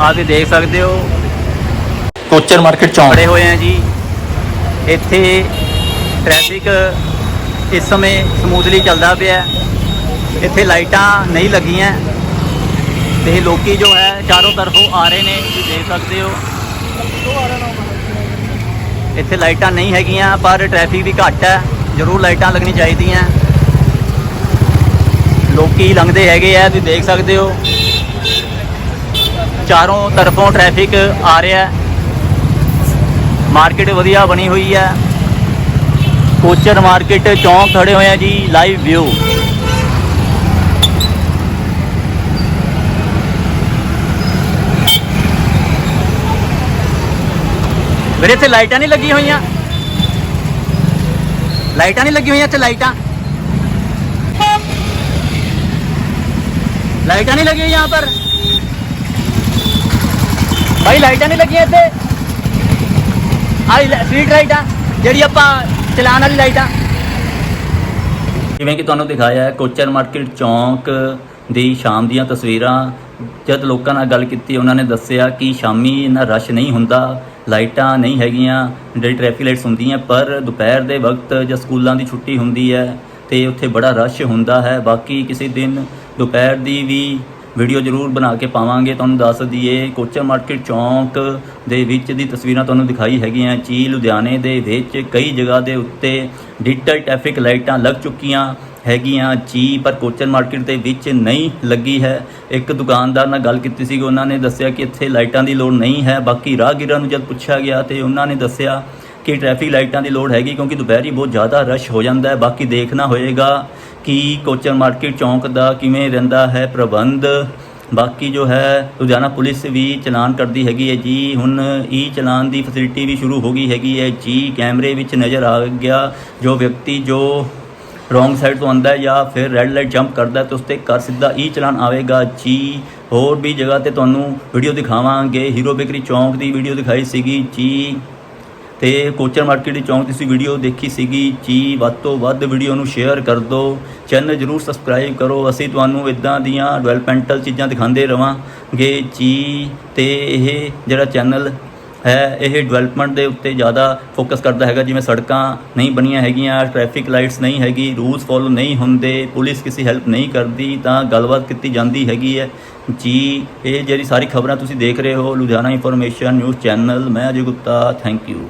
ਆਹ ਤੁਸੀਂ ਦੇਖ ਸਕਦੇ ਹੋ। ਕੋਚਰ ਮਾਰਕੀਟ ਚੌਂਕ। ਖੜੇ ਹੋਏ ਆ ਜੀ। ਇੱਥੇ ਟ੍ਰੈਫਿਕ ਇਸ ਸਮੇਂ ਸਮੂਥਲੀ ਚੱਲਦਾ ਪਿਆ। ਇੱਥੇ ਲਾਈਟਾਂ ਨਹੀਂ ਲੱਗੀਆਂ। ਤੇ ਲੋਕੀ ਜੋ ਹੈ ਚਾਰੋਂ ਤਰਫੋਂ ਆ ਰਹੇ ਨੇ। ਤੁਸੀਂ ਦੇਖ ਸਕਦੇ ਹੋ। ਇੱਥੇ ਲਾਈਟਾਂ ਨਹੀਂ ਹੈਗੀਆਂ ਪਰ ਟ੍ਰੈਫਿਕ ਵੀ ਘੱਟ ਹੈ। ਜ਼ਰੂਰ ਲਾਈਟਾਂ ਲੱਗਣੀ ਚਾਹੀਦੀਆਂ। ਲੋਕੀ ਲੰਘਦੇ ਹੈਗੇ ਆ ਤੁਸੀਂ ਦੇਖ ਸਕਦੇ ਹੋ। ਚਾਰੋਂ ਤਰਫੋਂ ਟ੍ਰੈਫਿਕ ਆ ਰਿਹਾ ਹੈ ਮਾਰਕੀਟ ਵਧੀਆ ਬਣੀ ਹੋਈ ਹੈ ਕੋਚਰ ਮਾਰਕੀਟ ਚੌਂਕ ਖੜੇ ਹੋਏ ਆ ਜੀ ਲਾਈਵ ਵਿਊ ਵੀਰੇ ਇੱਥੇ ਲਾਈਟਾਂ ਨਹੀਂ ਲੱਗੀਆਂ ਹੋਈਆਂ ਲਾਈਟਾਂ ਨਹੀਂ ਲੱਗੀਆਂ ਹੋਈਆਂ ਇੱਥੇ ਲਾਈਟਾਂ ਲਾਈਟਾਂ नहीं लगी हुई यहाँ पर भाई ਲਾਈਟਾਂ ਨਹੀਂ ਲੱਗੀਆਂ ਇੱਥੇ। ਆਈ ਸਟਰੀਟ ਲਾਈਟ ਆ, ਜਿਹੜੀ ਆਪਾਂ ਚਲਾਉਣ ਵਾਲੀ ਲਾਈਟ ਆ। ਜਿਵੇਂ ਕਿ ਤੁਹਾਨੂੰ ਦਿਖਾਇਆ ਹੈ, ਕੋਚਰ ਮਾਰਕੀਟ ਚੌਂਕ ਦੀ ਸ਼ਾਮ ਦੀਆਂ ਤਸਵੀਰਾਂ। ਜਦ ਲੋਕਾਂ ਨਾਲ ਗੱਲ ਕੀਤੀ, ਉਹਨਾਂ ਨੇ ਦੱਸਿਆ ਕਿ ਸ਼ਾਮੀ ਇੰਨਾ ਰਸ਼ ਨਹੀਂ ਹੁੰਦਾ, ਲਾਈਟਾਂ ਨਹੀਂ ਹੈਗੀਆਂ, ਜਿਹੜੀ ਟ੍ਰੈਫਿਕ ਲਾਈਟਸ ਹੁੰਦੀਆਂ, ਪਰ ਦੁਪਹਿਰ ਦੇ ਵਕਤ ਜਾਂ ਸਕੂਲਾਂ ਦੀ ਛੁੱਟੀ ਹੁੰਦੀ ਹੈ ਤੇ ਉੱਥੇ ਬੜਾ ਰਸ਼ ਹੁੰਦਾ ਹੈ। ਬਾਕੀ ਕਿਸੇ ਦਿਨ ਦੁਪਹਿਰ ਦੀ ਵੀ ਵੀਡੀਓ ਜ਼ਰੂਰ ਬਣਾ ਕੇ ਪਾਵਾਂਗੇ। ਤੁਹਾਨੂੰ ਦੱਸ ਦਈਏ ਕੋਚਰ ਮਾਰਕੀਟ ਚੌਂਕ ਦੇ ਵਿੱਚ ਦੀ ਤਸਵੀਰਾਂ ਤੁਹਾਨੂੰ ਦਿਖਾਈ ਹੈਗੀਆਂ। ਚੀ ਲੁਧਿਆਣੇ ਦੇ ਵਿੱਚ ਕਈ ਜਗ੍ਹਾ ਦੇ ਉੱਤੇ ਡਿਜੀਟਲ ਟ੍ਰੈਫਿਕ ਲਾਈਟਾਂ ਲੱਗ ਚੁੱਕੀਆਂ ਹੈਗੀਆਂ। ਚੀ ਪਰ ਕੋਚਰ ਮਾਰਕੀਟ ਦੇ ਵਿੱਚ ਨਹੀਂ ਲੱਗੀ ਹੈ। ਇੱਕ ਦੁਕਾਨਦਾਰ ਨਾਲ ਗੱਲ ਕੀਤੀ ਸੀ ਉਹਨਾਂ ਨੇ ਦੱਸਿਆ ਕਿ ਇੱਥੇ ਲਾਈਟਾਂ ਦੀ ਲੋੜ ਨਹੀਂ ਹੈ। ਬਾਕੀ ਰਾਹਗੀਰਾਂ ਨੂੰ ਜਦ ਪੁੱਛਿਆ ਗਿਆ ਤੇ ਉਹਨਾਂ ਨੇ ਦੱਸਿਆ ਕਿ ਟ੍ਰੈਫਿਕ ਲਾਈਟਾਂ ਦੀ ਲੋੜ ਹੈਗੀ ਕਿਉਂਕਿ ਦੁਪਹਿਰੀ ਬਹੁਤ ਜ਼ਿਆਦਾ ਰਸ਼ ਹੋ ਜਾਂਦਾ ਹੈ। ਬਾਕੀ ਦੇਖਣਾ ਹੋਏਗਾ। ਕਿ ਕੋਚਰ ਮਾਰਕੀਟ ਚੌਂਕ ਦਾ ਕਿਵੇਂ ਰਹਿੰਦਾ ਹੈ ਪ੍ਰਬੰਧ? ਬਾਕੀ ਜੋ ਹੈ, ਲੁਧਿਆਣਾ ਪੁਲਿਸ ਵੀ ਚਲਾਨ ਕਰਦੀ ਹੈਗੀ ਹੈ ਜੀ। ਹੁਣ ਈ ਚਲਾਨ ਦੀ ਫੈਸਿਲਿਟੀ ਵੀ ਸ਼ੁਰੂ ਹੋ ਗਈ ਹੈਗੀ ਹੈ ਜੀ। ਕੈਮਰੇ ਵਿੱਚ ਨਜ਼ਰ ਆ ਗਿਆ ਜੋ ਵਿਅਕਤੀ ਜੋ ਰੋਂਗ ਸਾਈਡ ਤੋਂ ਆਉਂਦਾ ਹੈ ਜਾਂ ਫਿਰ ਰੈੱਡ ਲਾਈਟ ਜੰਪ ਕਰਦਾ ਹੈ, ਤਾਂ ਉਸ ਤੇ ਕਰ ਸਿੱਧਾ ਈ ਚਲਾਨ ਆਵੇਗਾ ਜੀ। ਹੋਰ ਵੀ ਜਗ੍ਹਾ ਤੇ ਤੁਹਾਨੂੰ ਵੀਡੀਓ ਦਿਖਾਵਾਂਗੇ। ਹੀਰੋ ਬੇਕਰੀ ਚੌਂਕ ਦੀ ਵੀਡੀਓ ਦਿਖਾਈ ਸੀਗੀ ਜੀ। ਤੇ ਕੋਚਰ ਮਾਰਕੀਟ ਦੀ ਚੌਂਕ ਤੁਸੀਂ ਵੀਡੀਓ ਦੇਖੀ ਸੀਗੀ, ਜੀ, ਵੱਧ ਤੋਂ ਵੱਧ ਵੀਡੀਓ ਨੂੰ ਸ਼ੇਅਰ ਕਰ ਦਿਓ ਚੈਨਲ ਜਰੂਰ ਸਬਸਕ੍ਰਾਈਬ ਕਰੋ। ਅਸੀਂ ਤੁਹਾਨੂੰ ਇਦਾਂ ਦੀਆਂ ਡਿਵੈਲਪਮੈਂਟਲ ਚੀਜ਼ਾਂ ਦਿਖਾਉਂਦੇ ਰਵਾਂਗੇ ਜੀ ਤੇ ਇਹ ਜਿਹੜਾ ਚੈਨਲ ਹੈ, ਇਹ ਡਿਵੈਲਪਮੈਂਟ ਦੇ ਉੱਤੇ ਜ਼ਿਆਦਾ ਫੋਕਸ ਕਰਦਾ ਹੈਗਾ। ਜਿਵੇਂ ਸੜਕਾਂ ਨਹੀਂ ਬਣੀਆਂ ਹੈਗੀਆਂ ਟ੍ਰੈਫਿਕ ਲਾਈਟਸ ਨਹੀਂ ਹੈਗੀ ਰੂਲਸ ਫੋਲੋ ਨਹੀਂ ਹੁੰਦੇ, ਪੁਲਿਸ ਕਿਸੇ ਹੈਲਪ ਨਹੀਂ ਕਰਦੀ, ਤਾਂ ਗੱਲਬਾਤ ਕੀਤੀ ਜਾਂਦੀ ਹੈਗੀ ਹੈ। ਜੀ, ਇਹ ਜਿਹੜੀ ਸਾਰੀ ਖਬਰਾਂ ਤੁਸੀਂ ਦੇਖ ਰਹੇ ਹੋ, ਲੁਧਿਆਣਾ ਇਨਫੋਰਮੇਸ਼ਨ ਨਿਊਜ਼ ਚੈਨਲ ਮੈਂ ਅਜੇ ਗੁਪਤਾ ਥੈਂਕ ਯੂ